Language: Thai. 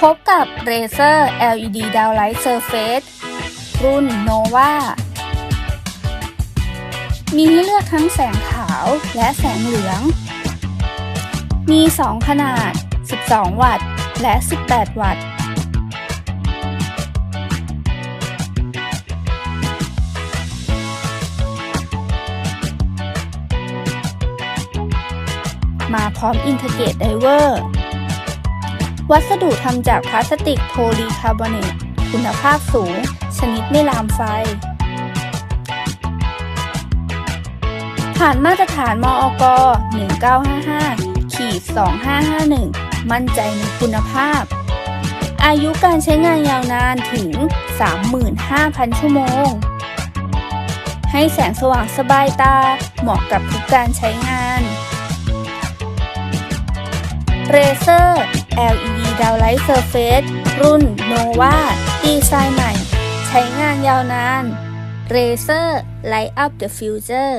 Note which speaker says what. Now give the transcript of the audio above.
Speaker 1: พบกับ Razer LED Downlight Surface รุ่น Nova มีให้เลือกทั้งแสงขาวและแสงเหลือง มี 2 ขนาด 12 วัตต์ และ 18 วัตต์ มาพร้อมอินเทอร์เกตไดเวอร์ วัสดุทำจากพลาสติกโพลีคาร์บอเนต คุณภาพสูง ชนิดไม่ลามไฟ ผ่านมาตรฐานมอก1955ขีด2551 มั่นใจในคุณภาพ อายุการใช้งานยาวนานถึง 35,000 ชั่วโมง ให้แสงสว่างสบายตา เหมาะกับทุกการใช้งาน Razer LED Downlight Surface รุ่น Nova ดีไซน์ใหม่ ใช้งานยาวนาน Razer Light Up the Future